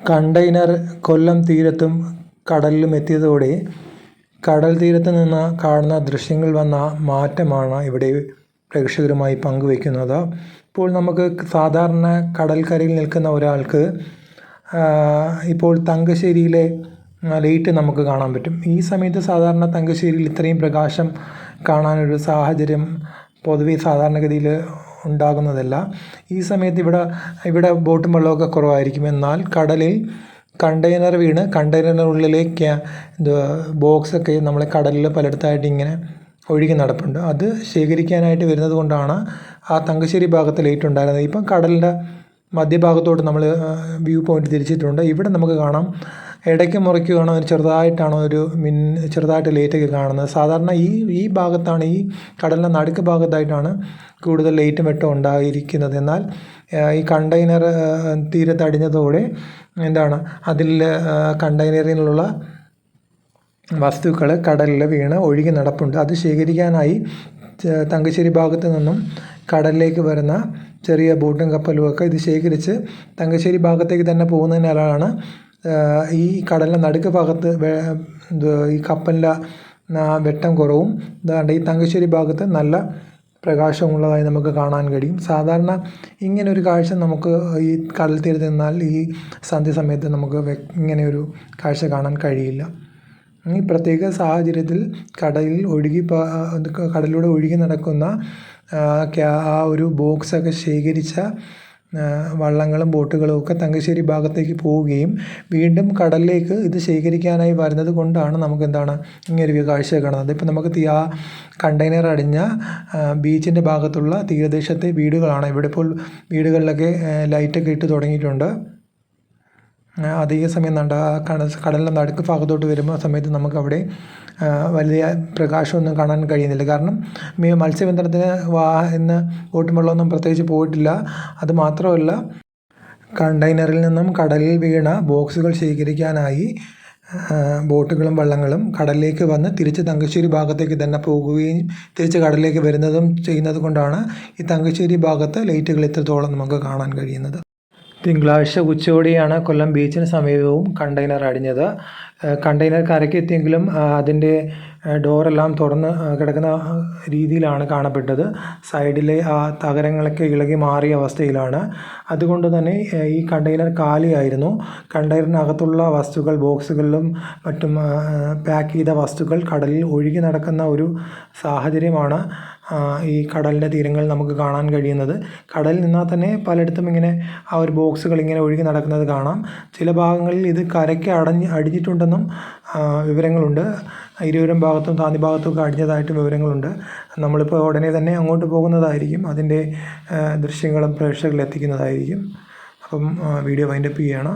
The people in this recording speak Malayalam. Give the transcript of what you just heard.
കണ്ടെയ്നർ കൊല്ലം തീരത്തും കടലിലും എത്തിയതോടെ കടൽ തീരത്ത് നിന്ന് കാണുന്ന ദൃശ്യങ്ങൾ വന്ന മാറ്റമാണ് ഇവിടെ പ്രേക്ഷകരുമായി പങ്കുവയ്ക്കുന്നത്. ഇപ്പോൾ നമുക്ക് സാധാരണ കടൽക്കരയിൽ നിൽക്കുന്ന ഒരാൾക്ക് ഇപ്പോൾ തങ്കശ്ശേരിയിലെ ലൈറ്റ് നമുക്ക് കാണാൻ പറ്റും. ഈ സമയത്ത് സാധാരണ തങ്കശ്ശേരിയിൽ ഇത്രയും പ്രകാശം കാണാനൊരു സാഹചര്യം പൊതുവെ സാധാരണഗതിയിൽ ഉണ്ടാകുന്നതല്ല. ഈ സമയത്ത് ഇവിടെ ഇവിടെ ബോട്ടും വെള്ളമൊക്കെ കുറവായിരിക്കും. എന്നാൽ കടലിൽ കണ്ടെയ്നർ വീണ് കണ്ടെയ്നറിനുള്ളിലേക്ക് എന്തുവാ ബോക്സൊക്കെ നമ്മളെ കടലിൽ പലയിടത്തായിട്ട് ഇങ്ങനെ ഒഴുകി നടപ്പുണ്ട്. അത് ശേഖരിക്കാനായിട്ട് വരുന്നത് കൊണ്ടാണ് ആ തങ്കശ്ശേരി ഭാഗത്ത് ലൈറ്റ് ഉണ്ടായിരുന്നത്. ഇപ്പം കടലിന്റെ മധ്യഭാഗത്തോട്ട് നമ്മൾ വ്യൂ പോയിന്റ് തിരിച്ചിട്ടുണ്ട്. ഇവിടെ നമുക്ക് കാണാം ഇടയ്ക്ക് മുറിക്കുകയാണോ ചെറുതായിട്ടാണോ ഒരു മിൻ ചെറുതായിട്ട് ലൈറ്റൊക്കെ കാണുന്നത്? സാധാരണ ഈ ഈ ഭാഗത്താണ് ഈ കടലിന്റെ നടുക്ക് ഭാഗത്തായിട്ടാണ് കൂടുതൽ ലൈറ്റും വെട്ടം ഉണ്ടായിരിക്കുന്നത്. എന്നാൽ ഈ കണ്ടെയ്നർ തീരത്തടിഞ്ഞതോടെ എന്താണ് അതിൽ കണ്ടെയ്നറിലുള്ള വസ്തുക്കൾ കടലിൽ വീണ് ഒഴുകി നടപ്പുണ്ട്. അത് ശേഖരിക്കാനായി തങ്കശ്ശേരി ഭാഗത്ത് നിന്നും കടലിലേക്ക് വരുന്ന ചെറിയ ബോട്ടും കപ്പലും ഒക്കെ ഇത് ശേഖരിച്ച് തങ്കശ്ശേരി ഭാഗത്തേക്ക് തന്നെ പോകുന്നതിനാലാണ് ഈ കടലിന്റെ നടുക്ക് ഭാഗത്ത് ഈ കപ്പലിന്റെ വെട്ടം കുറവും ഇതാണ്ട് ഈ തങ്കശ്ശേരി ഭാഗത്ത് നല്ല പ്രകാശമുള്ളതായി നമുക്ക് കാണാൻ കഴിയും. സാധാരണ ഇങ്ങനെ ഒരു കാഴ്ച നമുക്ക് ഈ കടൽ തീരത്ത് നിന്നാൽ ഈ സന്ധ്യ സമയത്ത് നമുക്ക് ഇങ്ങനെ ഒരു കാഴ്ച കാണാൻ കഴിയില്ല. ഈ പ്രത്യേക സാഹചര്യത്തിൽ കടലിൽ ഒഴുകി കടലിലൂടെ ഒഴുകി നടക്കുന്ന ആ ഒരു ബോക്സൊക്കെ ശേഖരിച്ച വള്ളങ്ങളും ബോട്ടുകളും ഒക്കെ തങ്കശ്ശേരി ഭാഗത്തേക്ക് പോവുകയും വീണ്ടും കടലിലേക്ക് ഇത് ശേഖരിക്കാനായി വരുന്നത് കൊണ്ടാണ് നമുക്ക് എന്താണ് ഇങ്ങനൊരു കാഴ്ച കാണുന്നത്. ഇപ്പം നമുക്ക് തീ ആ കണ്ടെയ്നർ അടിഞ്ഞ ബീച്ചിന്റെ ഭാഗത്തുള്ള തീരദേശത്തെ വീടുകളാണ്. ഇവിടെ ഇപ്പോൾ വീടുകളിലൊക്കെ ലൈറ്റൊക്കെ ഇട്ട് തുടങ്ങിയിട്ടുണ്ട്. അധിക സമയം നട കടലിന്റെ നടുക്ക് ഭാഗത്തോട്ട് വരുമ്പോൾ സമയത്ത് നമുക്ക് അവിടെ വലിയ പ്രകാശമൊന്നും കാണാൻ കഴിയുന്നില്ല. കാരണം മത്സ്യബന്ധനത്തിന് വാ ഇന്ന് ബോട്ടും വെള്ളമൊന്നും പ്രത്യേകിച്ച് പോയിട്ടില്ല. അത് മാത്രമല്ല കണ്ടെയ്നറിൽ നിന്നും കടലിൽ വീണ ബോക്സുകൾ ശേഖരിക്കാനായി ബോട്ടുകളും വള്ളങ്ങളും കടലിലേക്ക് വന്ന് തിരിച്ച് തങ്കശ്ശേരി ഭാഗത്തേക്ക് തന്നെ പോകുകയും തിരിച്ച് കടലിലേക്ക് വരുന്നതും ചെയ്യുന്നത് കൊണ്ടാണ് ഈ തങ്കശ്ശേരി ഭാഗത്ത് ലൈറ്റുകൾ ഇത്രത്തോളം നമുക്ക് കാണാൻ കഴിയുന്നത്. തിങ്കളാഴ്ച ഉച്ചയോടെയാണ് കൊല്ലം ബീച്ചിന് സമീപവും കണ്ടെയ്നർ അടിഞ്ഞത്. കണ്ടെയ്നർ കരയ്ക്കെത്തിയെങ്കിലും അതിന്റെ ഡോറെല്ലാം തുറന്ന് കിടക്കുന്ന രീതിയിലാണ് കാണപ്പെട്ടത്. സൈഡിലെ ആ തകരങ്ങളൊക്കെ ഇളകി മാറിയ അവസ്ഥയിലാണ്. അതുകൊണ്ട് തന്നെ ഈ കണ്ടെയ്നർ കാലിയായിരുന്നു. കണ്ടെയ്നറിനകത്തുള്ള വസ്തുക്കൾ ബോക്സുകളിലും മറ്റും പാക്ക് ചെയ്ത വസ്തുക്കൾ കടലിൽ ഒഴുകി നടക്കുന്ന ഒരു സാഹചര്യമാണ് ഈ കടലിന്റെ തീരങ്ങൾ നമുക്ക് കാണാൻ കഴിയുന്നത്. കടലിൽ നിന്നാൽ തന്നെ പലയിടത്തും ഇങ്ങനെ ആ ഒരു ബോക്സുകൾ ഇങ്ങനെ ഒഴുകി നടക്കുന്നത് കാണാം. ചില ഭാഗങ്ങളിൽ ഇത് കരയ്ക്ക് അടഞ്ഞ് അടിഞ്ഞിട്ടുണ്ടെന്നും വിവരങ്ങളുണ്ട്. ഇരുവരും ഭാഗത്തും താന്തി ഭാഗത്തും ഒക്കെ അടിഞ്ഞതായിട്ട് വിവരങ്ങളുണ്ട്. നമ്മളിപ്പോൾ ഉടനെ തന്നെ അങ്ങോട്ട് പോകുന്നതായിരിക്കും. അതിന്റെ ദൃശ്യങ്ങളും പ്രേക്ഷകരിൽ എത്തിക്കുന്നതായിരിക്കും. അപ്പം വീഡിയോ വൈൻഡപ്പ് ചെയ്യുകയാണ്.